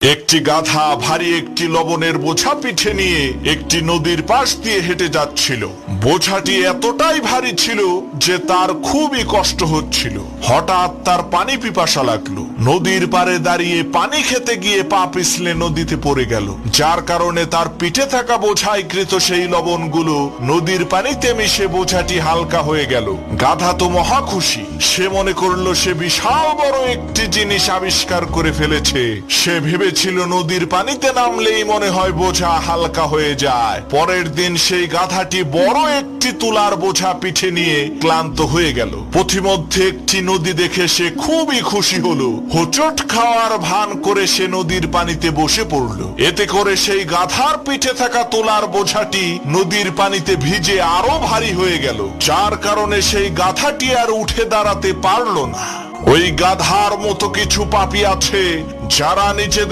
একটি গাধা ভারী একটি লবণের বোঝা পিঠে নিয়ে একটি নদীর পাশ দিয়ে হেঁটে যাচ্ছিল। বোঝাটি এতটাই ভারী ছিল যে তার খুবই কষ্ট হচ্ছিল। হঠাৎ তার পানি পিপাসা লাগল। নদীর পারে দাঁড়িয়ে পানি খেতে গিয়ে পা পিছলে নদীতে পড়ে গেল। যার কারণে তার পিঠে থাকা বোঝাই কৃত সেই লবণগুলো নদীর পানিতে মিশে বোঝাটি হালকা হয়ে গেল। গাধা তো মহা খুশি। সে মনে করল সে বিশাল বড় একটি জিনিস আবিষ্কার করে ফেলেছে। সে ভেবেছিল নদীর পানিতে নামলেই মনে হয় বোঝা হালকা হয়ে যায়। পরের দিন সেই গাধাটি বড় একটি তুলার বোঝা পিঠে নিয়ে ক্লান্ত হয়ে গেল। পথিমধ্যে একটি নদী দেখে সে খুবই খুশি হলো। হোচট খাওয়ার ভান করে সে নদীর পানিতে বসে পড়ল। এতে করে সেই গাধার পিঠে থাকা তোলার বোঝাটি নদীর পানিতে ভিজে আরও ভারী হয়ে গেল। যার কারণে সেই গাধাটি আর উঠে দাঁড়াতে পারল না। ওই গাধার মতো কিছু পাপি আছে যারা নিজেদের